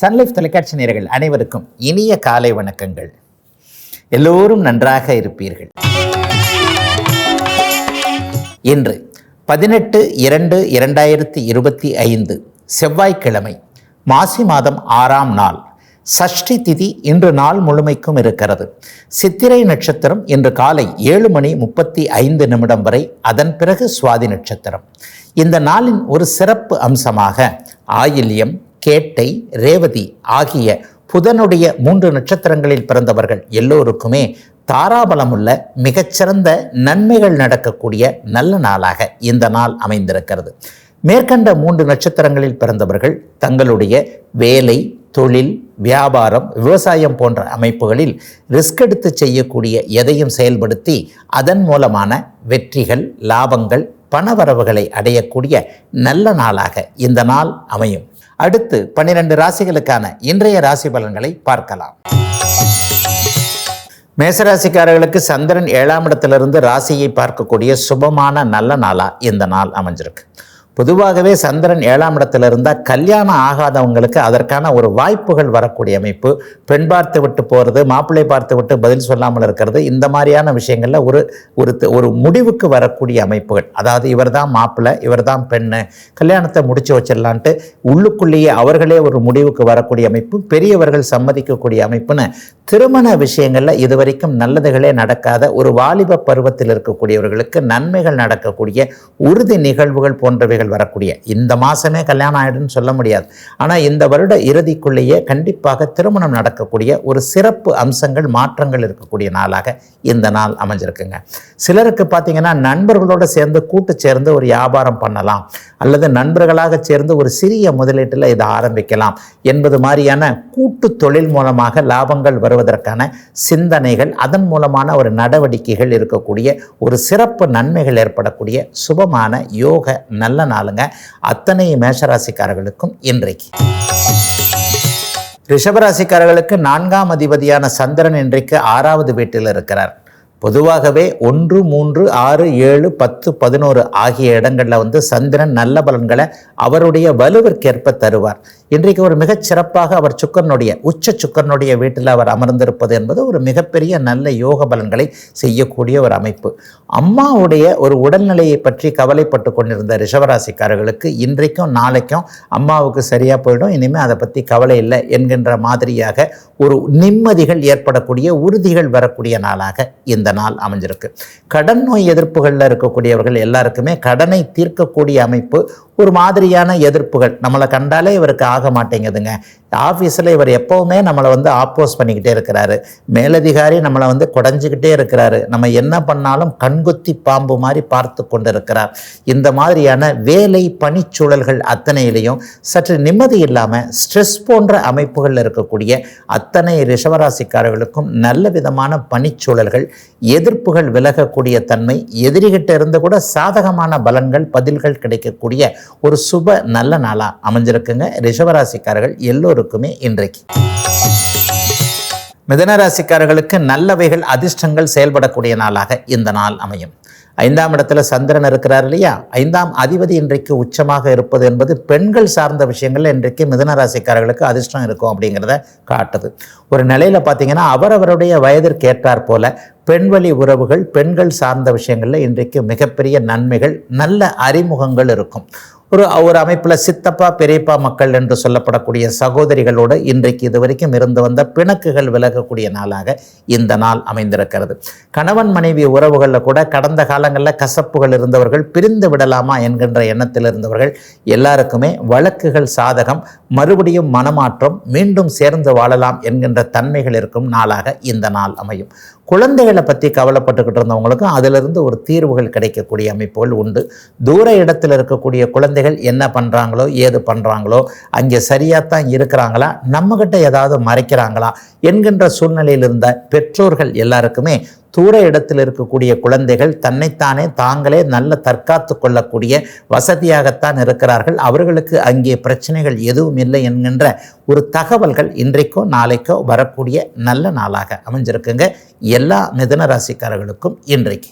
Sun Life தொலைக்காட்சி நேயர்கள் அனைவருக்கும் இனிய காலை வணக்கங்கள். எல்லோரும் நன்றாக இருப்பீர்கள். இன்று பதினெட்டு இரண்டு இரண்டாயிரத்தி இருபத்தி ஐந்து செவ்வாய்க்கிழமை மாசி மாதம் ஆறாம் நாள். சஷ்டி திதி இன்று நாள் முழுமைக்கும் இருக்கிறது. சித்திரை நட்சத்திரம் இன்று காலை ஏழு மணி முப்பத்தி ஐந்து நிமிடம் வரை அதன் பிறகு சுவாதி நட்சத்திரம். இந்த நாளின் ஒரு சிறப்பு அம்சமாக ஆயில்யம் கேட்டை ரேவதி ஆகிய புதனுடைய மூன்று நட்சத்திரங்களில் பிறந்தவர்கள் எல்லோருக்குமே தாராபலமுள்ள மிகச்சிறந்த நன்மைகள் நடக்கக்கூடிய நல்ல நாளாக இந்த நாள் அமைந்திருக்கிறது. மேற்கண்ட மூன்று நட்சத்திரங்களில் பிறந்தவர்கள் தங்களுடைய வேலை தொழில் வியாபாரம் விவசாயம் போன்ற அமைப்புகளில் ரிஸ்க் எடுத்து செய்யக்கூடிய எதையும் செயல்படுத்தி அதன் மூலமான வெற்றிகள் லாபங்கள் பணவரவுகளை அடையக்கூடிய நல்ல நாளாக இந்த நாள் அமையும். அடுத்து பன்னிரண்டு ராசிகளுக்கான இன்றைய ராசி பலன்களை பார்க்கலாம். மேசராசிக்காரர்களுக்கு சந்திரன் ஏழாம் இடத்திலிருந்து ராசியை பார்க்கக்கூடிய சுபமான நல்ல நாளா இந்த நாள் அமைஞ்சிருக்கு. பொதுவாகவே சந்திரன் ஏழாம் இடத்துல இருந்தால் கல்யாணம் ஆகாதவங்களுக்கு அதற்கான ஒரு வாய்ப்புகள் வரக்கூடிய அமைப்பு. பெண் பார்த்து விட்டு போகிறது மாப்பிள்ளை பார்த்து விட்டு பதில் சொல்லாமல் இருக்கிறது இந்த மாதிரியான விஷயங்களில் ஒரு ஒரு ஒரு முடிவுக்கு வரக்கூடிய அமைப்புகள். அதாவது இவர் தான் மாப்பிள்ளை இவர் தான் பெண்ணு கல்யாணத்தை முடிச்சு வச்சிடலான்ட்டு உள்ளுக்குள்ளேயே அவர்களே ஒரு முடிவுக்கு வரக்கூடிய அமைப்பு பெரியவர்கள் சம்மதிக்கக்கூடிய அமைப்புன்னு திருமண விஷயங்களில் இதுவரைக்கும் நல்லதுகளே நடக்காத ஒரு வாலிப பருவத்தில் இருக்கக்கூடியவர்களுக்கு நன்மைகள் நடக்கக்கூடிய உறுதி நிகழ்வுகள் போன்றவைகள் வரக்கூடிய. இந்த மாதமே கல்யாணம் ஆயிடுன்னு சொல்ல முடியாது. ஆனால் இந்த வருட இறுதிக்குள்ளேயே கண்டிப்பாக திருமணம் நடக்கக்கூடிய ஒரு சிறப்பு அம்சங்கள் மாற்றங்கள் இருக்கக்கூடிய நாளாக இந்த நாள் அமைஞ்சிருக்குங்க. சிலருக்கு பார்த்தீங்கன்னா நண்பர்களோடு சேர்ந்து கூட்டு சேர்ந்து ஒரு வியாபாரம் பண்ணலாம். அல்லது நண்பர்களாக சேர்ந்து ஒரு சிறிய முதலீட்டில் இதை ஆரம்பிக்கலாம் என்பது மாதிரியான கூட்டு தொழில் மூலமாக லாபங்கள் வருவதற்கான சிந்தனைகள் அதன் மூலமான ஒரு நடவடிக்கைகள் இருக்கக்கூடிய ஒரு சிறப்பு நன்மைகள் ஏற்படக்கூடிய சுபமான யோக நல்ல நாளுங்க அத்தனை மேஷராசிக்காரர்களுக்கும் இன்றைக்கு. ரிஷபராசிக்காரர்களுக்கு நான்காம் அதிபதியான சந்திரன் இன்றைக்கு ஆறாவது வீட்டில் இருக்கிறார். பொதுவாகவே ஒன்று மூன்று ஆறு ஏழு பத்து பதினோரு ஆகிய இடங்களில் வந்து சந்திரன் நல்ல பலன்களை அவருடைய வலுவிற்கேற்ப தருவார். இன்றைக்கு ஒரு மிகச் சிறப்பாக அவர் சுக்கரனுடைய உச்ச சுக்கரனுடைய வீட்டில் அவர் அமர்ந்திருப்பது என்பது ஒரு மிகப்பெரிய நல்ல யோக பலன்களை செய்யக்கூடிய ஒரு அமைப்பு. அம்மாவுடைய ஒரு உடல்நிலையை பற்றி கவலைப்பட்டு கொண்டிருந்த ரிஷவராசிக்காரர்களுக்கு இன்றைக்கும் நாளைக்கும் அம்மாவுக்கு சரியாக போயிடும். இனிமேல் அதை பற்றி கவலை இல்லை என்கின்ற மாதிரியாக ஒரு நிம்மதிகள் ஏற்படக்கூடிய உறுதிகள் வரக்கூடிய நாளாக இந்த நாள் அமைஞ்சிருக்கு. கடன் நோய் எதிர்ப்புகளில் இருக்கக்கூடியவர்கள் எல்லாருக்குமே கடனை தீர்க்கக்கூடிய அமைப்பு ஒரு மாதிரியான எதிர்ப்புகள். நம்மளை கண்டாலே இவருக்கு ஆக மாட்டேங்குதுங்க. ஆஃபீஸில் இவர் எப்போவுமே நம்மளை வந்து ஆப்போஸ் பண்ணிக்கிட்டே இருக்கிறாரு. மேலதிகாரி நம்மளை வந்து குடஞ்சிக்கிட்டே இருக்கிறாரு. நம்ம என்ன பண்ணாலும் கண்குத்தி பாம்பு மாதிரி பார்த்து கொண்டு இருக்கிறார் இந்த மாதிரியான வேலை பணிச்சூழல்கள் அத்தனையிலையும் சற்று நிம்மதி இல்லாமல் ஸ்ட்ரெஸ் போன்ற அமைப்புகளில் இருக்கக்கூடிய அத்தனை ரிஷவராசிக்காரர்களுக்கும் நல்ல விதமான பணிச்சூழல்கள் எதிர்ப்புகள் விலகக்கூடிய தன்மை எதிரிகிட்ட இருந்து கூட சாதகமான பலன்கள் பதில்கள் கிடைக்கக்கூடிய ஒரு சுப நல்ல நாளாக அமைஞ்சிருக்குங்க. ரிஷவராசிக்காரர்கள் எல்லோருக்குமே இன்றைக்கு. மிதனராசிக்காரர்களுக்கு நல்லவைகள் அதிர்ஷ்டங்கள் செயல்படக்கூடிய நாளாக இந்த நாள் அமையும். ஐந்தாம் இடத்துல சந்திரன் இருக்கிறார் இல்லையா? ஐந்தாம் அதிபதி இன்றைக்கு உச்சமாக இருப்பது என்பது பெண்கள் சார்ந்த விஷயங்கள்ல இன்றைக்கு மிதனராசிக்காரர்களுக்கு அதிர்ஷ்டம் இருக்கும் அப்படிங்கிறத காட்டுது. ஒரு நிலையில் பார்த்தீங்கன்னா அவரவருடைய வயதிற்கேற்றார் போல பெண்வழி உறவுகள் பெண்கள் சார்ந்த விஷயங்களில் இன்றைக்கு மிகப்பெரிய நன்மைகள் நல்ல அறிமுகங்கள் இருக்கும். ஒரு ஒரு அமைப்பில் சித்தப்பா பெரியப்பா மக்கள் என்று சொல்லப்படக்கூடிய சகோதரிகளோடு இன்றைக்கு இதுவரைக்கும் இருந்து வந்த பிணக்குகள் விலகக்கூடிய நாளாக இந்த நாள் அமைந்திருக்கிறது. கணவன் மனைவி உறவுகளில் கூட கடந்த காலங்களில் கசப்புகள் இருந்தவர்கள் பிரிந்து விடலாமா என்கின்ற எண்ணத்தில் இருந்தவர்கள் எல்லாருக்குமே வழக்குகள் சாதகம் மறுபடியும் மனமாற்றம் மீண்டும் சேர்ந்து வாழலாம் என்கின்ற தன்மைகள் இருக்கும் நாளாக இந்த நாள் அமையும். குழந்தைகளை பற்றி கவலைப்பட்டுக்கிட்டு இருந்தவங்களுக்கும் அதிலிருந்து ஒரு தீர்வுகள் கிடைக்கக்கூடிய அமைப்புகள் உண்டு. தூர இடத்தில் இருக்கக்கூடிய குழந்தைகள் என்ன பண்ணுறாங்களோ ஏது பண்ணுறாங்களோ அங்கே சரியாக தான் இருக்கிறாங்களா நம்மக்கிட்ட ஏதாவது மறைக்கிறாங்களா என்கின்ற சூழ்நிலையில் இருந்த பெற்றோர்கள் எல்லாருக்குமே தூர இடத்தில் இருக்கக்கூடிய குழந்தைகள் தன்னைத்தானே தாங்களே நல்ல தற்காத்து கொள்ளக்கூடிய வசதியாகத்தான் இருக்கிறார்கள். அவர்களுக்கு அங்கே பிரச்சனைகள் எதுவும் இல்லை என்கின்ற ஒரு தகவல்கள் இன்றைக்கோ நாளைக்கோ வரக்கூடிய நல்ல நாளாக அமைஞ்சிருக்குங்க. எல்லா மிதன ராசிக்காரர்களுக்கும் இன்றைக்கு.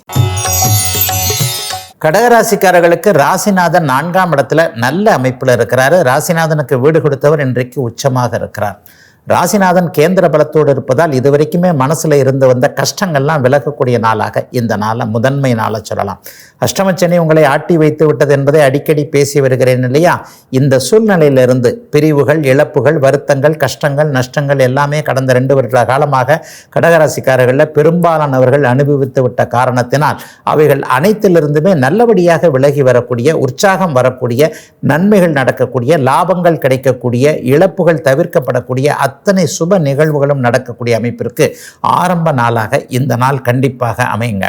கடகராசிக்காரர்களுக்கு ராசிநாதன் நான்காம் இடத்துல நல்ல அமைப்பில் இருக்கிறாரு. ராசிநாதனுக்கு வீடு கொடுத்தவர் இன்றைக்கு உச்சமாக இருக்கிறார். ராசிநாதன் கேந்திர பலத்தோடு இருப்பதால் இதுவரைக்குமே மனசில் இருந்து வந்த கஷ்டங்கள்லாம் விலகக்கூடிய நாளாக இந்த நாளை முதன்மை நாளாக சொல்லலாம். அஷ்டமச்சனி உங்களை ஆட்டி வைத்து விட்டது என்பதை அடிக்கடி பேசி வருகிறேன் இல்லையா? இந்த சூழ்நிலையிலிருந்து பிரிவுகள் இழப்புகள் வருத்தங்கள் கஷ்டங்கள் நஷ்டங்கள் எல்லாமே கடந்த ரெண்டு வருட காலமாக கடகராசிக்காரர்களில் பெரும்பாலானவர்கள் அனுபவித்து விட்ட காரணத்தினால் அவைகள் அனைத்திலிருந்துமே நல்லபடியாக விலகி வரக்கூடிய உற்சாகம் வரக்கூடிய நன்மைகள் நடக்கக்கூடிய லாபங்கள் கிடைக்கக்கூடிய இழப்புகள் தவிர்க்கப்படக்கூடிய அத்தனை சுப நிகழ்வுகளும் நடக்கக்கூடிய அமைப்பிற்கு ஆரம்ப நாளாக இந்த நாள் கண்டிப்பாக அமையுங்க.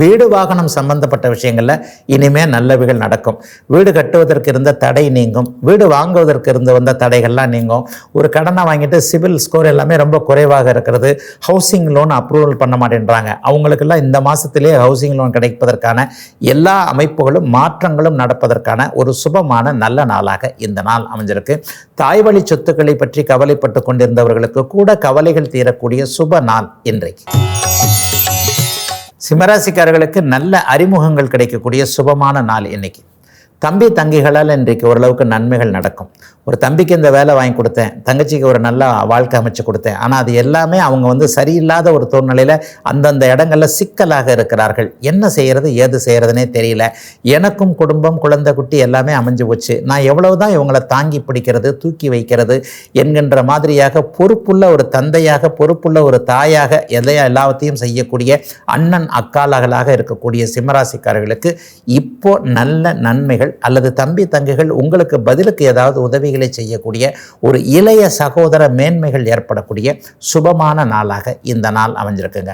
வீடு வாகனம் சம்பந்தப்பட்ட விஷயங்களில் இனிமே நல்லவைகள் நடக்கும். வீடு கட்டுவதற்கு இருந்த தடை நீங்கும். வீடு வாங்குவதற்கு இருந்து வந்த தடைகள்லாம் நீங்கும். ஒரு கடனை வாங்கிட்டு சிவில் ஸ்கோர் எல்லாமே ரொம்ப குறைவாக இருக்கிறது. ஹவுசிங் லோன் அப்ரூவல் பண்ண மாட்டேன்றாங்க. அவங்களுக்கெல்லாம் இந்த மாதத்திலே ஹவுசிங் லோன் கிடைப்பதற்கான எல்லா அமைப்புகளும் மாற்றங்களும் நடப்பதற்கான ஒரு சுபமான நல்ல நாளாக இந்த நாள் அமைஞ்சிருக்கு. தாய்வழி சொத்துக்களை பற்றி கவலைப்பட்டு கொண்டிருந்தவர்களுக்கு கூட கவலைகள் தீரக்கூடிய சுப நாள் இன்றைக்கு. சிம்மராசிக்காரர்களுக்கு நல்ல அறிமுகங்கள் கிடைக்கக்கூடிய சுபமான நாள் இன்னைக்கு. தம்பி தங்கிகளால் இன்றைக்கு ஓரளவுக்கு நன்மைகள் நடக்கும். ஒரு தம்பிக்கு இந்த வேலை வாங்கி கொடுத்தேன் தங்கச்சிக்கு ஒரு நல்ல வாழ்க்கை அமைச்சு கொடுத்தேன். ஆனால் அது எல்லாமே அவங்க வந்து சரியில்லாத ஒரு சூழ்நிலையில் அந்தந்த இடங்களில் சிக்கலாக இருக்கிறார்கள். என்ன செய்கிறது ஏது செய்கிறதுனே தெரியல. எனக்கும் குடும்பம் குழந்தை குட்டி எல்லாமே அமைஞ்சு போச்சு. நான் எவ்வளவு தான் இவங்களை தாங்கி பிடிக்கிறது தூக்கி வைக்கிறது என்கின்ற மாதிரியாக பொறுப்புள்ள ஒரு தந்தையாக பொறுப்புள்ள ஒரு தாயாக எதையா எல்லாத்தையும் செய்யக்கூடிய அண்ணன் அக்காலகளாக இருக்கக்கூடிய சிம்மராசிக்காரர்களுக்கு இப்போ நல்ல நன்மைகள் அல்லது தம்பி தங்கைகள் உங்களுக்கு பதிலுக்கு ஏதாவது உதவி உதவிகளை செய்யக்கூடிய ஒரு இளைய சகோதர மேன்மைகள் ஏற்படக்கூடிய சுபமான நாளாக இந்த நாள் அமைஞ்சிருக்குங்க.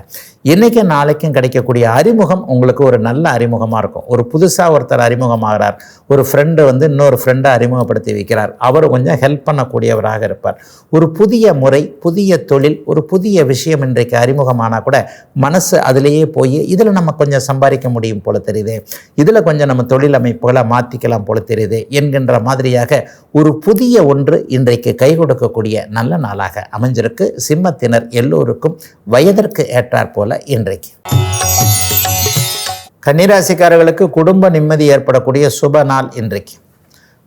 இன்றைக்கும் நாளைக்கும் கிடைக்கக்கூடிய அறிமுகம் உங்களுக்கு ஒரு நல்ல அறிமுகமாக இருக்கும். ஒரு புதுசாக ஒருத்தர் அறிமுகமாகிறார். ஒரு ஃப்ரெண்டு வந்து இன்னொரு ஃப்ரெண்டை அறிமுகப்படுத்தி வைக்கிறார். அவர் கொஞ்சம் ஹெல்ப் பண்ணக்கூடியவராக இருப்பார். ஒரு புதிய முறை புதிய தொழில் ஒரு புதிய விஷயம் இன்றைக்கு அறிமுகமானால் கூட மனசு அதிலேயே போய் இதில் நம்ம கொஞ்சம் சம்பாதிக்க முடியும் போல தெரியுது. இதில் கொஞ்சம் நம்ம தொழில் அமைப்புகளை மாற்றிக்கலாம் போல தெரியுது என்கின்ற மாதிரியாக ஒரு புதிய ஒன்று இன்றைக்கு கை கொடுக்கக்கூடிய நல்ல நாளாக அமைஞ்சிருக்கு. சிம்மத்தினர் எல்லோருக்கும் வயதிற்கு ஏற்றாற்போல் இன்றைக்கு. கன்னிராசிக்காரர்களுக்கு குடும்ப நிம்மதி ஏற்படக்கூடிய சுப நாள் இன்றைக்கு.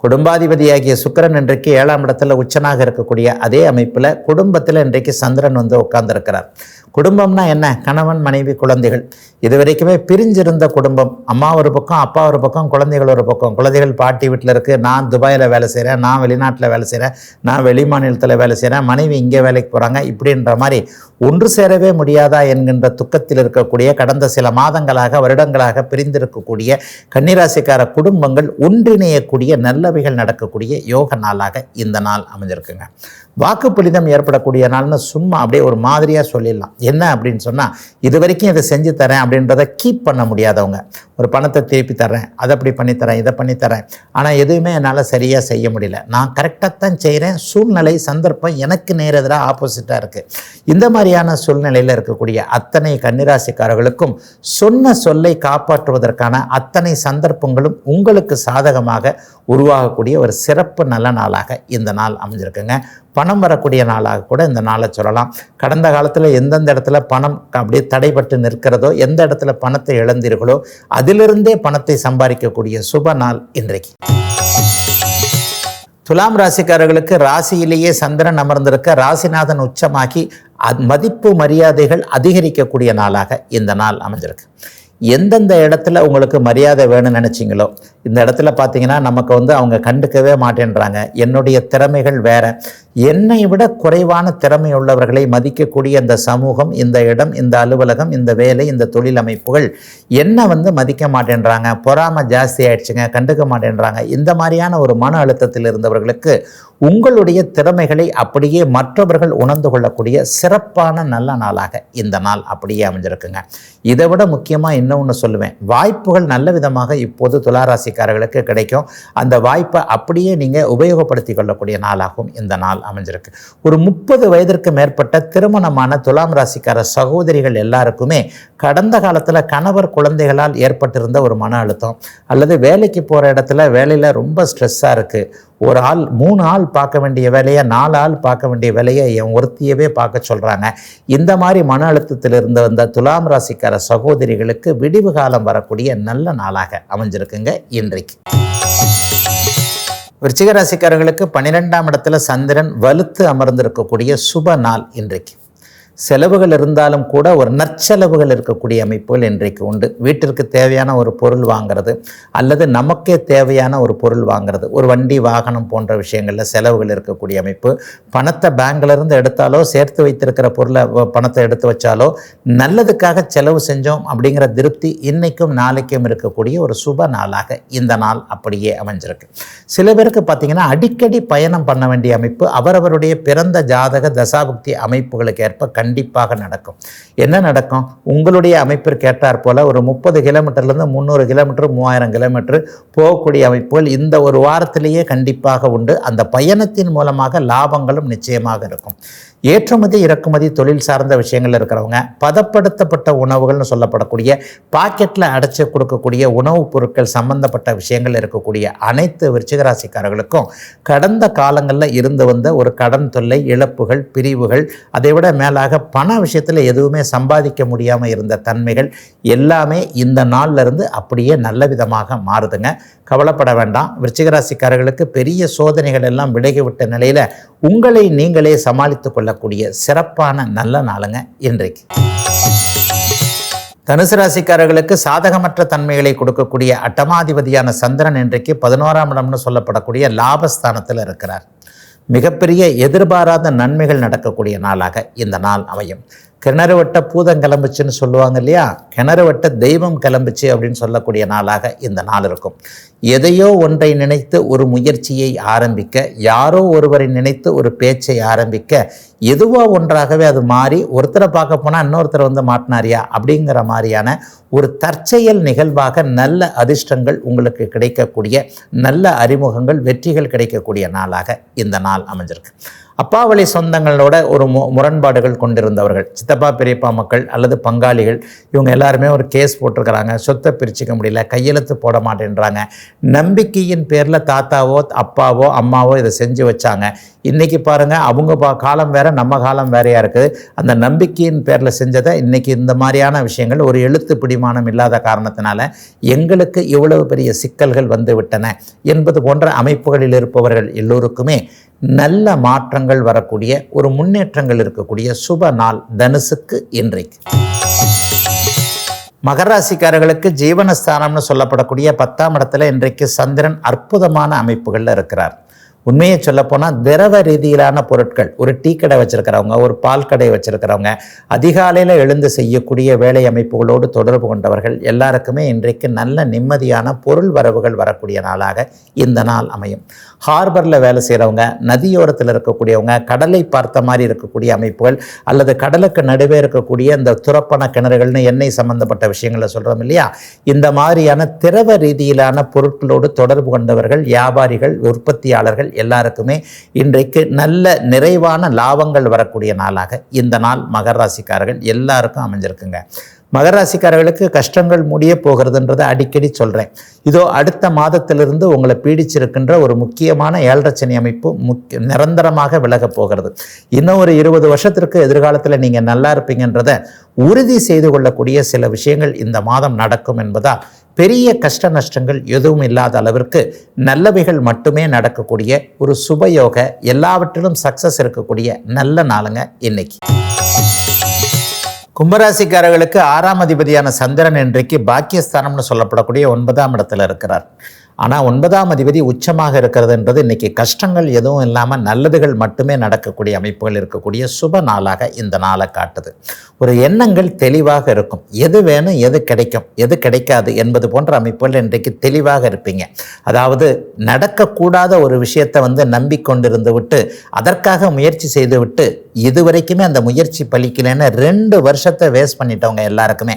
குடும்பாதிபதியாகிய சுக்கிரன் இன்றைக்கு ஏழாம் இடத்துல உச்சனாக இருக்கக்கூடிய அதே அமைப்பில் குடும்பத்தில் இன்றைக்கு சந்திரன் வந்து உட்கார்ந்துருக்கிறார். குடும்பம்னா என்ன? கணவன் மனைவி குழந்தைகள். இது வரைக்குமே பிரிஞ்சிருந்த குடும்பம். அம்மா ஒரு பக்கம் அப்பா ஒரு பக்கம் குழந்தைகள் ஒரு பக்கம். குழந்தைகள் பாட்டி வீட்டில் இருக்குது நான் துபாயில் வேலை செய்கிறேன் நான் வெளிநாட்டில் வேலை செய்கிறேன் நான் வெளி மாநிலத்தில் வேலை செய்கிறேன் மனைவி இங்கே வேலைக்கு போகிறாங்க இப்படின்ற மாதிரி ஒன்று சேரவே முடியாதா என்கின்ற துக்கத்தில் இருக்கக்கூடிய கடந்த சில மாதங்களாக வருடங்களாக பிரிந்திருக்கக்கூடிய கன்னிராசிக்கார குடும்பங்கள் ஒன்றிணையக்கூடிய நல்ல நல்லவைகள் நடக்கக்கூடிய யோக நாளாக இந்த நாள் அமைஞ்சிருக்குங்க. வாக்குப்பளிதம் ஏற்படக்கூடிய நாள்னு சும்மா அப்படியே ஒரு மாதிரியாக சொல்லிடலாம். என்ன அப்படின்னு சொன்னால் இது வரைக்கும் இதை செஞ்சு தரேன் அப்படின்றத கீப் பண்ண முடியாதவங்க. ஒரு பணத்தை திருப்பி தரேன் அதை அப்படி பண்ணித்தரேன் இதை பண்ணித்தரேன் ஆனால் எதுவுமே என்னால் சரியாக செய்ய முடியல. நான் கரெக்டாக தான் செய்கிறேன் சூழ்நிலை சந்தர்ப்பம் எனக்கு நேரெதிராக ஆப்போசிட்டாக இருக்குது இந்த மாதிரியான சூழ்நிலையில் இருக்கக்கூடிய அத்தனை கன்னிராசிக்காரர்களுக்கும் சொன்ன சொல்லை காப்பாற்றுவதற்கான அத்தனை சந்தர்ப்பங்களும் உங்களுக்கு சாதகமாக உருவாகக்கூடிய ஒரு சிறப்பு நல்ல நாளாக இந்த நாள் அமைஞ்சிருக்குங்க. பணம் வரக்கூடிய நாளாக கூட இந்த நாளை சொல்லலாம். கடந்த காலத்தில் எந்தெந்த இடத்துல பணம் அப்படியே தடைபட்டு நிற்கிறதோ எந்த இடத்துல பணத்தை இழந்தீர்களோ அதிலிருந்தே பணத்தை சம்பாதிக்கக்கூடிய சுப நாள் இன்றைக்கு. துலாம் ராசிக்காரர்களுக்கு ராசியிலேயே சந்திரன் அமர்ந்திருக்க ராசிநாதன் உச்சமாகி மதிப்பு மரியாதைகள் அதிகரிக்கக்கூடிய நாளாக இந்த நாள் அமைஞ்சிருக்கு. எந்தெந்த இடத்துல உங்களுக்கு மரியாதை வேணும்னு நினச்சிங்களோ இந்த இடத்துல பார்த்தீங்கன்னா நமக்கு வந்து அவங்க கண்டுக்கவே மாட்டேன்றாங்க. என்னுடைய திறமைகள் வேற. என்னை விட குறைவான திறமை உள்ளவர்களை மதிக்கக்கூடிய இந்த சமூகம் இந்த இடம் இந்த அலுவலகம் இந்த வேலை இந்த தொழில் அமைப்புகள் என்ன வந்து மதிக்க மாட்டேன்றாங்க. பொறாமல் ஜாஸ்தி ஆயிடுச்சுங்க கண்டுக்க மாட்டேன்றாங்க. இந்த மாதிரியான ஒரு மன அழுத்தத்தில் இருந்தவர்களுக்கு உங்களுடைய திறமைகளை அப்படியே மற்றவர்கள் உணர்ந்து கொள்ளக்கூடிய சிறப்பான நல்ல நாளாக இந்த நாள் அப்படியே அமைஞ்சிருக்குங்க. இதை விட முக்கியமாக இன்னொன்று சொல்லுவேன்? வாய்ப்புகள் நல்ல விதமாக இப்போது துளாராசிக்காரர்களுக்கு கிடைக்கும். அந்த வாய்ப்பை அப்படியே நீங்கள் உபயோகப்படுத்தி கொள்ளக்கூடிய நாளாகவும் இந்த நாள் அமைஞ்சிருக்கு. ஒரு முப்பது வயதிற்கு மேற்பட்ட திருமணமான துலாம் ராசிக்கார சகோதரிகள் எல்லாருக்குமே கடந்த காலத்தில் கணவர் குழந்தைகளால் ஏற்பட்டிருந்த ஒரு மன அழுத்தம். அல்லது வேலைக்கு போகிற இடத்துல வேலையில் ரொம்ப ஸ்ட்ரெஸ்ஸாக இருக்குது ஒரு ஆள் மூணு ஆள் பார்க்க வேண்டிய வேலையை நாலு ஆள் பார்க்க வேண்டிய வேலையை என் ஒருத்தியவே பார்க்க சொல்கிறாங்க இந்த மாதிரி மன அழுத்தத்தில் இருந்த வந்த துலாம் ராசிக்கார சகோதரிகளுக்கு விடிவு காலம் வரக்கூடிய நல்ல நாளாக அமைஞ்சிருக்குங்க இன்றைக்கு. விருச்சிக ராசிக்காரர்களுக்கு பன்னிரெண்டாம் இடத்துல சந்திரன் வலுத்து அமர்ந்திருக்கக்கூடிய சுப நாள் இன்றைக்கு. செலவுகள் இருந்தாலும் கூட ஒரு நற்செலவுகள் இருக்கக்கூடிய அமைப்புகள் இன்றைக்கு உண்டு. வீட்டிற்கு தேவையான ஒரு பொருள் வாங்குறது அல்லது நமக்கே தேவையான ஒரு பொருள் வாங்குறது. ஒரு வண்டி வாகனம் போன்ற விஷயங்களில் செலவுகள் இருக்கக்கூடிய அமைப்பு. பணத்தை பேங்க்லேருந்து எடுத்தாலோ சேர்த்து வைத்திருக்கிற பொருளை பணத்தை எடுத்து வச்சாலோ நல்லதுக்காக செலவு செஞ்சோம் அப்படிங்கிற திருப்தி இன்றைக்கும் நாளைக்கும் இருக்கக்கூடிய ஒரு சுப நாளாக இந்த நாள் அப்படியே அமைஞ்சிருக்கு. சில பேருக்கு பார்த்தீங்கன்னா அடிக்கடி பயணம் பண்ண வேண்டிய அமைப்பு அவரவருடைய பிறந்த ஜாதக தசாபுக்தி அமைப்புகளுக்கு ஏற்ப கண்டிப்பாக நடக்கும். என்ன நடக்கும்? உங்களுடைய அமைப்பிற்கு கேட்டார் போல ஒரு முப்பது கிலோமீட்டர்லேருந்து முந்நூறு கிலோமீட்டர் மூவாயிரம் கிலோமீட்டர் போகக்கூடிய அமைப்புகள் இந்த ஒரு வாரத்திலேயே கண்டிப்பாக உண்டு. அந்த பயணத்தின் மூலமாக லாபங்களும் நிச்சயமாக இருக்கும். ஏற்றுமதி இறக்குமதி தொழில் சார்ந்த விஷயங்கள் இருக்கிறவங்க பதப்படுத்தப்பட்ட உணவுகள்னு சொல்லப்படக்கூடிய பாக்கெட்டில் அடைச்சி கொடுக்கக்கூடிய உணவுப் பொருட்கள் சம்பந்தப்பட்ட விஷயங்கள் இருக்கக்கூடிய அனைத்து விருச்சிகராசிக்காரர்களுக்கும் கடந்த காலங்களில் இருந்து வந்த ஒரு கடன் தொல்லை இழப்புகள் பிரிவுகள் அதை விட மேலாக பண விஷயத்தில் எதுவுமே சம்பாதிக்க முடியாமல் இருந்த தன்மைகள் எல்லாமே இந்த நாள்ல இருந்து அப்படியே நல்ல விதமாக மாறுதுங்க. கவலைப்பட வேண்டாம். விருச்சிகராசிக்காரர்களுக்கு பெரிய சோதனைகள் எல்லாம் விலகிவிட்ட நிலையில் உங்களை நீங்களே சமாளித்து சொல்லக்கூடிய சிறப்பான நல்ல நாளுங்க இன்றைக்கு. தனுசு ராசிக்காரர்களுக்கு சாதகமற்ற தன்மைகளை கொடுக்கக்கூடிய அட்டமாதிபதியான சந்திரன் இன்றைக்கு பதினோராம் இடம்னு சொல்லப்படக்கூடிய லாபஸ்தானத்தில் இருக்கிறார். மிகப்பெரிய எதிர்பாராத நன்மைகள் நடக்கக்கூடிய நாளாக இந்த நாள் அமையும். கிணறு வட்ட பூதம் கிளம்புச்சுன்னு சொல்லுவாங்க இல்லையா? கிணறு வட்ட தெய்வம் கிளம்புச்சு அப்படின்னு சொல்லக்கூடிய நாளாக இந்த நாள் இருக்கும். எதையோ ஒன்றை நினைத்து ஒரு முயற்சியை ஆரம்பிக்க யாரோ ஒருவரை நினைத்து ஒரு பேச்சை ஆரம்பிக்க எதுவோ ஒன்றாகவே அது மாறி ஒருத்தரை பார்க்க போனால் இன்னொருத்தரை வந்து மாட்டினாரியா? அப்படிங்கிற மாதிரியான ஒரு தற்செயல் நிகழ்வாக நல்ல அதிர்ஷ்டங்கள் உங்களுக்கு கிடைக்கக்கூடிய நல்ல அறிமுகங்கள் வெற்றிகள் கிடைக்கக்கூடிய நாளாக இந்த நாள் அமைஞ்சிருக்கு. அப்பா வழி சொந்தங்களோட ஒரு மு முரண்பாடுகள் கொண்டிருந்தவர்கள். சித்தப்பா பெரியப்பா மக்கள் அல்லது பங்காளிகள் இவங்க எல்லாருமே ஒரு கேஸ் போட்டிருக்கிறாங்க. சொத்தை பிரிச்சுக்க முடியல கையெழுத்து போட மாட்டேன்றாங்க. நம்பிக்கையின் பேரில் தாத்தாவோ அப்பாவோ அம்மாவோ இதை செஞ்சு வச்சாங்க. இன்றைக்கி பாருங்கள் அவங்க பா காலம் வேறு நம்ம காலம் வேறையாக இருக்குது. அந்த நம்பிக்கையின் பேரில் செஞ்சதை இன்றைக்கி இந்த மாதிரியான விஷயங்கள் ஒரு எழுத்து பிடிமானம் இல்லாத காரணத்தினால எங்களுக்கு இவ்வளவு பெரிய சிக்கல்கள் வந்து விட்டன என்பது போன்ற அமைப்புகளில் இருப்பவர்கள் எல்லோருக்குமே நல்ல மாற்றங்கள் வரக்கூடிய ஒரு முன்னேற்றங்கள் இருக்கக்கூடிய சுப நாள் தனுசுக்கு இன்றைக்கு. மகராசிக்காரர்களுக்கு ஜீவனஸ்தானம்னு சொல்லப்படக்கூடிய பத்தாம் இடத்துல இன்றைக்கு சந்திரன் அற்புதமான அமைப்புகளில் இருக்கிறார். உண்மையை சொல்லப்போனால் திரவ ரீதியிலான பொருட்கள் ஒரு டீ கடை வச்சுருக்கிறவங்க ஒரு பால் கடை வச்சுருக்கிறவங்க அதிகாலையில் எழுந்து செய்யக்கூடிய வேலை அமைப்புகளோடு தொடர்பு கொண்டவர்கள் எல்லாருக்குமே இன்றைக்கு நல்ல நிம்மதியான பொருள் வரவுகள் வரக்கூடிய நாளாக இந்த நாள் அமையும். ஹார்பரில் வேலை செய்கிறவங்க நதியோரத்தில் இருக்கக்கூடியவங்க கடலை பார்த்த மாதிரி இருக்கக்கூடிய அமைப்புகள் அல்லது கடலுக்கு நடுவே இருக்கக்கூடிய இந்த துரப்பன கிணறுகள்னு எண்ணெய் சம்பந்தப்பட்ட விஷயங்களை சொல்கிறோம் இல்லையா? இந்த மாதிரியான திரவ ரீதியிலான பொருட்களோடு தொடர்பு கொண்டவர்கள் வியாபாரிகள் உற்பத்தியாளர்கள் எல்லாருக்குமே இன்றைக்கு நல்ல நிறைவான லாபங்கள் வரக்கூடிய நாளாக இந்த நாள் மகர ராசிக்காரர்கள் எல்லாருக்கும் அமைஞ்சிருக்குங்க. மகராசிக்காரர்களுக்கு கஷ்டங்கள் முடிய போகிறதுன்றதை அடிக்கடி சொல்கிறேன் இதோ அடுத்த மாதத்திலிருந்து உங்களை பீடிச்சிருக்கின்ற ஒரு முக்கியமான ஏழரச்சனி அமைப்பு முக்கிய நிரந்தரமாக விலகப் போகிறது. இன்னும் ஒரு இருபது வருஷத்திற்கு எதிர்காலத்தில் நீங்கள் நல்லா இருப்பீங்கன்றதை உறுதி செய்து கொள்ளக்கூடிய சில விஷயங்கள் இந்த மாதம் நடக்கும் என்பதால் பெரிய கஷ்ட நஷ்டங்கள் எதுவும் இல்லாத அளவிற்கு நல்லவைகள் மட்டுமே நடக்கக்கூடிய ஒரு சுபயோக எல்லாவற்றிலும் சக்சஸ் இருக்கக்கூடிய நல்ல நாளுங்க இன்னைக்கு. கும்பராசிக்காரர்களுக்கு ஆறாம் அதிபதியான சந்திரன் இன்றைக்கு பாக்கியஸ்தானம்னு சொல்லப்படக்கூடிய ஒன்பதாம் இடத்துல இருக்கிறார். ஆனால் ஒன்பதாம் அதிபதி உச்சமாக இருக்கிறதுன்றது இன்னைக்கு கஷ்டங்கள் எதுவும் இல்லாமல் நல்லதுகள் மட்டுமே நடக்கக்கூடிய அமைப்புகள் இருக்கக்கூடிய சுப நாளாக இந்த நாளை காட்டுது. ஒரு எண்ணங்கள் தெளிவாக இருக்கும். எது வேணும் எது கிடைக்கும் எது கிடைக்காது என்பது போன்ற அமைப்புகள் இன்றைக்கு தெளிவாக இருப்பீங்க. அதாவது நடக்கக்கூடாத ஒரு விஷயத்தை வந்து நம்பிக்கொண்டிருந்து விட்டு அதற்காக முயற்சி செய்து விட்டு இதுவரைக்குமே அந்த முயற்சி பலிக்கலைன்னு ரெண்டு வருஷத்தை வேஸ்ட் பண்ணிட்டவங்க எல்லாருக்குமே.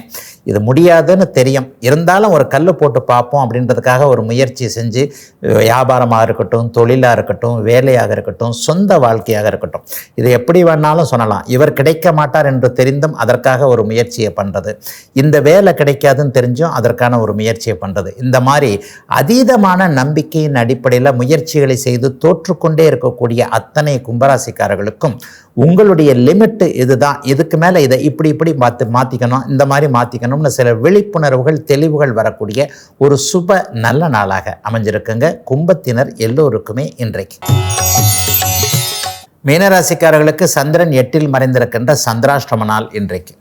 இது முடியாதுன்னு தெரியும். இருந்தாலும் ஒரு கல் போட்டு பார்ப்போம் அப்படின்றதுக்காக ஒரு முயற்சி முயற்சி செஞ்சு வியாபாரமாக இருக்கட்டும் தொழிலாக இருக்கட்டும் வேலையாக இருக்கட்டும் சொந்த வாழ்க்கையாக இருக்கட்டும். இது எப்படி வேணாலும் சொல்லலாம். இவர் கிடைக்க மாட்டார் என்று தெரிந்தும் அதற்காக ஒரு முயற்சியை பண்ணுறது இந்த வேலை கிடைக்காதுன்னு தெரிஞ்சும் அதற்கான ஒரு முயற்சியை பண்ணுறது இந்த மாதிரி அதீதமான நம்பிக்கையின் அடிப்படையில் முயற்சிகளை செய்து தோற்றுக்கொண்டே இருக்கக்கூடிய அத்தனை கும்பராசிக்காரர்களுக்கும் உங்களுடைய லிமிட்டு இதுதான். இதுக்கு மேலே இதை இப்படி இப்படி மாற்றி மாற்றிக்கணும் இந்த மாதிரி மாற்றிக்கணும்னு சில விழிப்புணர்வுகள் தெளிவுகள் வரக்கூடிய ஒரு சுப நல்ல நாளாக அமைஞ்சிருக்குங்க. கும்பத்தினர் எல்லோருக்குமே இன்றைக்கு. மீனராசிக்காரர்களுக்கு சந்திரன் எட்டில் மறைந்திருக்கின்ற சந்திராஷ்டம நாள் இன்றைக்கு.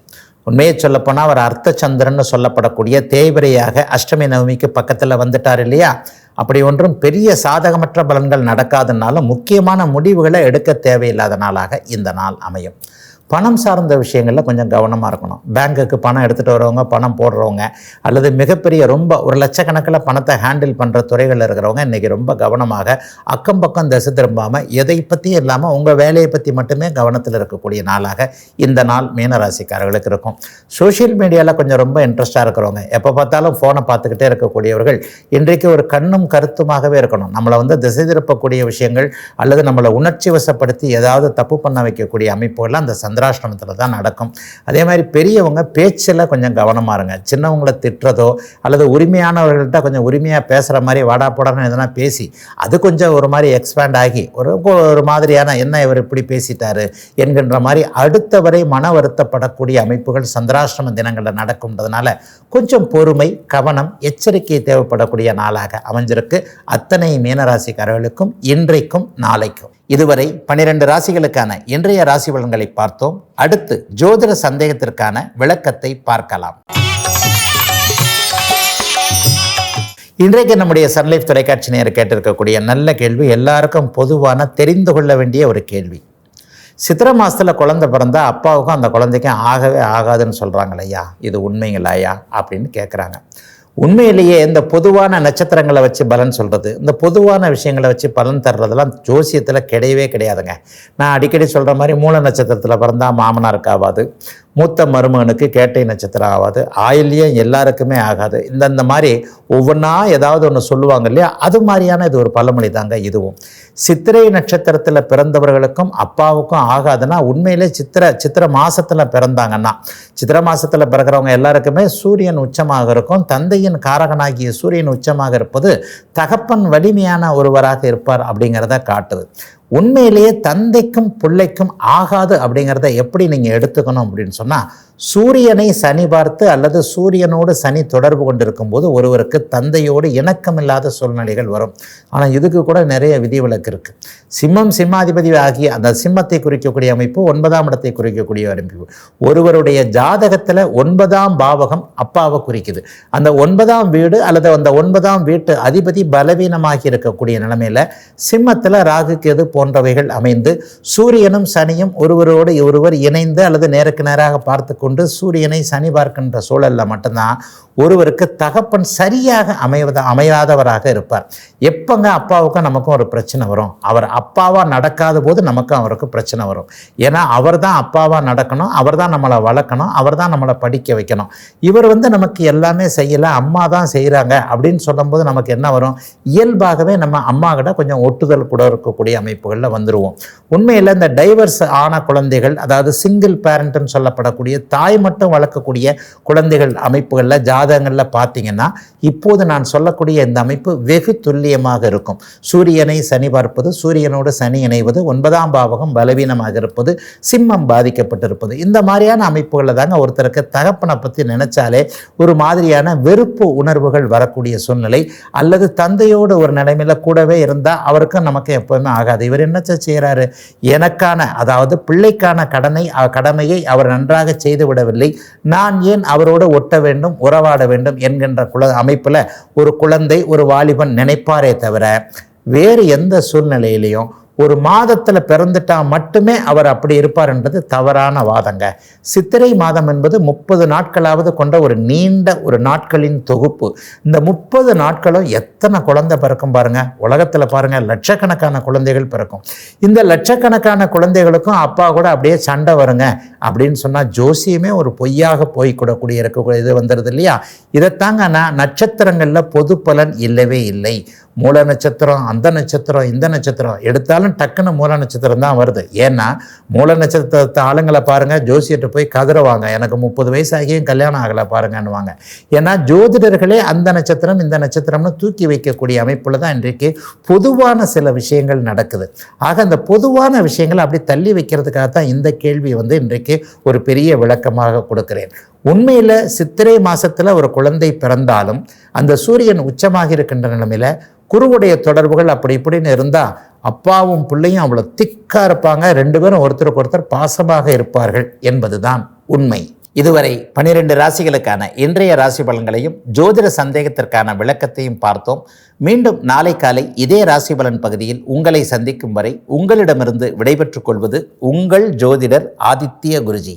உண்மையை சொல்லப்போனால் அவர் அர்த்த சந்திரன் சொல்லப்படக்கூடிய தேய்பிரையாக அஷ்டமி நவமிக்கு பக்கத்தில் வந்துட்டார் இல்லையா? அப்படி ஒன்றும் பெரிய சாதகமற்ற பலன்கள் நடக்காதனாலும் முக்கியமான முடிவுகளை எடுக்க தேவையில்லாத நாளாக இந்த நாள் அமையும். பணம் சார்ந்த விஷயங்களில் கொஞ்சம் கவனமாக இருக்கணும். பேங்க்குக்கு பணம் எடுத்துகிட்டு வரவங்க பணம் போடுறவங்க அல்லது மிகப்பெரிய ரொம்ப ஒரு லட்சக்கணக்கில் பணத்தை ஹேண்டில் பண்ணுற துறைகளில் இருக்கிறவங்க இன்றைக்கி ரொம்ப கவனமாக அக்கம் பக்கம் திசை திரும்பாமல் எதை பற்றியும் இல்லாமல் உங்கள் வேலையை பற்றி மட்டுமே கவனத்தில் இருக்கக்கூடிய நாளாக இந்த நாள் மீனராசிக்காரர்களுக்கு இருக்கும். சோஷியல் மீடியாவில் கொஞ்சம் ரொம்ப இன்ட்ரெஸ்ட்டாக இருக்கிறவங்க எப்போ பார்த்தாலும் ஃபோனை பார்த்துக்கிட்டே இருக்கக்கூடியவர்கள் இன்றைக்கு ஒரு கண்ணும் கருத்துமாகவே இருக்கணும். நம்மளை வந்து திசை திருப்பக்கூடிய விஷயங்கள் அல்லது நம்மளை உணர்ச்சி வசப்படுத்தி ஏதாவது தப்பு பண்ண வைக்கக்கூடிய அமைப்புகள்லாம் அந்த சந்திராஷ்டமத்தில் தான் நடக்கும். அதே மாதிரி பெரியவங்க பேச்சில் கொஞ்சம் கவனமாக இருங்க. சின்னவங்களை திட்டுறதோ அல்லது உரிமையானவர்கள்ட்ட கொஞ்சம் உரிமையாக பேசுகிற மாதிரி வாடா போடான்னு எதனா பேசி அது கொஞ்சம் ஒரு மாதிரி எக்ஸ்பேண்ட் ஆகி ஒரு ஒரு மாதிரியான என்ன இவர் இப்படி பேசிட்டாரு என்கின்ற மாதிரி அடுத்தவரை மன வருத்தப்படக்கூடிய அமைப்புகள் சந்திராஷ்டிரம தினங்களில் நடக்கும்ன்றதுனால கொஞ்சம் பொறுமை கவனம் எச்சரிக்கை தேவைப்படக்கூடிய நாளாக அமைஞ்சிருக்கு. அத்தனை மீனராசிக்காரர்களுக்கும் இன்றைக்கும் நாளைக்கும். இதுவரை பனிரெண்டு ராசிகளுக்கான இன்றைய ராசி பலன்களை பார்த்தோம். அடுத்து ஜோதிட சந்தேகத்திற்கான விளக்கத்தை பார்க்கலாம். இன்றைக்கு நம்முடைய சன்லைஃப் தொலைக்காட்சி நேரம் கேட்டிருக்கக்கூடிய நல்ல கேள்வி எல்லாருக்கும் பொதுவான தெரிந்து கொள்ள வேண்டிய ஒரு கேள்வி. சித்திரை மாதத்தில் குழந்தை பிறந்தா அப்பாவுக்கும் அந்த குழந்தைக்கும் ஆகவே ஆகாதுன்னு சொல்கிறாங்களே ஐயா இது உண்மைங்களாயா அப்படின்னு கேட்குறாங்க உண்மையிலேயே இந்த பொதுவான நட்சத்திரங்களை வச்சு பலன் சொல்கிறது இந்த பொதுவான விஷயங்களை வச்சு பலன் தர்றதெல்லாம் ஜோசியத்தில் கிடையவே கிடையாதுங்க. நான் அடிக்கடி சொல்கிற மாதிரி மூல நட்சத்திரத்தில் பிறந்தால் மாமனாருக்கு ஆகாது மூத்த மருமகனுக்கு கேட்டை நட்சத்திரம் ஆகாது. ஆயில்யம் எல்லாருக்குமே ஆகாது. இந்தந்த மாதிரி ஒவ்வொன்றா ஏதாவது ஒன்று சொல்லுவாங்க இல்லையா? அது மாதிரியான இது ஒரு பழமொழி தாங்க இதுவும். சித்திரை நட்சத்திரத்தில் பிறந்தவர்களுக்கும் அப்பாவுக்கும் ஆகாதுன்னா உண்மையிலே சித்திரை சித்திரை மாதத்தில் பிறந்தாங்கன்னா சித்திரை மாதத்தில் பிறக்கிறவங்க எல்லாருக்குமே சூரியன் உச்சமாக இருக்கும். தந்தையின் காரகனாகிய சூரியன் உச்சமாக இருப்பது தகப்பன் வலிமையான ஒருவராக இருப்பார் அப்படிங்கிறத காட்டுது. உண்மையிலேயே தந்தைக்கும் பிள்ளைக்கும் ஆகாது அப்படிங்கிறத எப்படி நீங்கள் எடுத்துக்கணும் அப்படின்னு சொன்னால் சூரியனை சனி பார்த்து அல்லது சூரியனோடு சனி தொடர்பு கொண்டிருக்கும் போது ஒருவருக்கு தந்தையோடு இணக்கமில்லாத சூழ்நிலைகள் வரும். ஆனால் இதுக்கு கூட நிறைய விதிவிலக்கு இருக்குது சிம்மம் சிம்மாதிபதி ஆகிய அந்த சிம்மத்தை குறிக்கக்கூடிய அமைப்பு ஒன்பதாம் இடத்தை குறிக்கக்கூடிய அமைப்பு. ஒருவருடைய ஜாதகத்தில் ஒன்பதாம் பாவகம் அப்பாவை குறிக்குது. அந்த ஒன்பதாம் வீடு அல்லது அந்த ஒன்பதாம் வீட்டு அதிபதி பலவீனமாகி இருக்கக்கூடிய நிலைமையில் சிம்மத்தில் ராகு கேது போன்றவைகள் அமைந்து சூரியனும் சனியும் ஒருவரோடு ஒருவர் இணைந்து அல்லது நேருக்கு நேராக பார்த்து கொண்டு சூரியனை சனி பார்க்கின்ற சூழலில் மட்டும்தான் ஒருவருக்கு தகப்பன் சரியாக அமைவத அமையாதவராக இருப்பார். எப்போங்க அப்பாவுக்கும் நமக்கும் ஒரு பிரச்சனை வரும். அவர் அப்பாவாக நடக்காத போது நமக்கும் அவருக்கு பிரச்சனை வரும். ஏன்னா அவர் தான் அப்பாவாக நடக்கணும் அவர் தான் நம்மளை வளர்க்கணும் அவர் தான் நம்மளை படிக்க வைக்கணும். இவர் வந்து நமக்கு எல்லாமே செய்யலை அம்மா தான் செய்கிறாங்க அப்படின்னு சொல்லும்போது நமக்கு என்ன வரும்? இயல்பாகவே நம்ம அம்மா கிட்ட கொஞ்சம் ஒட்டுதல் கூட இருக்கக்கூடிய அமைப்புகளில் வந்துடுவோம் உண்மையில் இந்த டைவர்ஸ் ஆன குழந்தைகள் அதாவது சிங்கிள் பேரண்ட்னு சொல்லப்படக்கூடிய தாய் மட்டும் வளர்க்கக்கூடிய குழந்தைகள் அமைப்புகளில் ஜாதகங்களில் பார்த்தீங்கன்னா இப்போது நான் சொல்லக்கூடிய இந்த அமைப்பு வெகு துல்லியமாக இருக்கும். சூரியனை சனி பார்ப்பது சூரியனோடு சனி இணைவது ஒன்பதாம் பாவகம் பலவீனமாக இருப்பது சிம்மம் பாதிக்கப்பட்டிருப்பது. இந்த மாதிரியான அமைப்புகளில் தாங்க ஒருத்தருக்கு தகப்பனை பற்றி நினைச்சாலே ஒரு மாதிரியான வெறுப்பு உணர்வுகள் வரக்கூடிய சூழ்நிலை அல்லது தந்தையோடு ஒரு நிலைமையில் கூடவே இருந்தால் அவருக்கும் நமக்கு எப்போவுமே ஆகாது. இவர் என்ன செய்கிறாரு எனக்கான அதாவது பிள்ளைக்கான கடனை அ- கடமையை அவர் நன்றாக செய்து விடவில்லை நான் ஏன் அவரோடு ஒட்ட வேண்டும் உறவாட வேண்டும் என்கின்ற குல அமைப்பில் ஒரு குழந்தை ஒரு வாலிபன் நினைப்பாரே தவிர வேறு எந்த சூழ்நிலையிலையும் ஒரு மாதத்தில் பிறந்துட்டா மட்டுமே அவர் அப்படி இருப்பார் என்பது தவறான வாதங்க. சித்திரை மாதம் என்பது முப்பது நாட்களாவது கொண்ட ஒரு நீண்ட ஒரு நாட்களின் தொகுப்பு. இந்த முப்பது நாட்களும் எத்தனை குழந்தை பிறக்கும் பாருங்கள் உலகத்தில் பாருங்க லட்சக்கணக்கான குழந்தைகள் பிறக்கும். இந்த லட்சக்கணக்கான குழந்தைகளுக்கும் அப்பா கூட அப்படியே சண்டை வருங்க. அப்படின்னு சொன்னால் ஜோசியமே ஒரு பொய்யாக போய்க்கூடக்கூடிய இருக்கக்கூடிய இது வந்துடுது இல்லையா? இதைத்தாங்க நான் நட்சத்திரங்களில் பொது பலன் இல்லவே இல்லை. மூல நட்சத்திரம் அந்த நட்சத்திரம் இந்த நட்சத்திரம் எடுத்தாலும் டக்குன்னு மூல நட்சத்திரம் தான் வருது. ஏன்னா மூல நட்சத்திரத்தை ஆளுங்களை பாருங்க ஜோசியர்கிட்ட போய் கதறுவாங்க. எனக்கு முப்பது வயசு ஆகியும் கல்யாணம் ஆகலை பாருங்கன்னுவாங்க. ஏன்னா ஜோதிடர்களே அந்த நட்சத்திரம் இந்த நட்சத்திரம்னு தூக்கி வைக்கக்கூடிய அமைப்புல தான் இன்றைக்கு பொதுவான சில விஷயங்கள் நடக்குது. ஆக அந்த பொதுவான விஷயங்களை அப்படி தள்ளி வைக்கிறதுக்காக தான் இந்த கேள்வி வந்து இன்றைக்கு ஒரு பெரிய விளக்கமாக கொடுக்கிறேன். உண்மையில் சித்திரை மாசத்துல ஒரு குழந்தை பிறந்தாலும் அந்த சூரியன் உச்சமாக இருக்கின்ற நிலைமையில் குருவுடைய தொடர்புகள் அப்படி இப்படின்னு இருந்தால் அப்பாவும் பிள்ளையும் அவ்வளோ திக்காக இருப்பாங்க. ரெண்டு பேரும் ஒருத்தருக்கு ஒருத்தர் பாசமாக இருப்பார்கள் என்பதுதான் உண்மை. இதுவரை பனிரெண்டு ராசிகளுக்கான இன்றைய ராசி பலன்களையும் ஜோதிட சந்தேகத்திற்கான விளக்கத்தையும் பார்த்தோம். மீண்டும் நாளை காலை இதே ராசி பலன் பகுதியில் உங்களை சந்திக்கும் வரை உங்களிடமிருந்து விடைபெற்றுக் கொள்வது உங்கள் ஜோதிடர் ஆதித்ய குருஜி.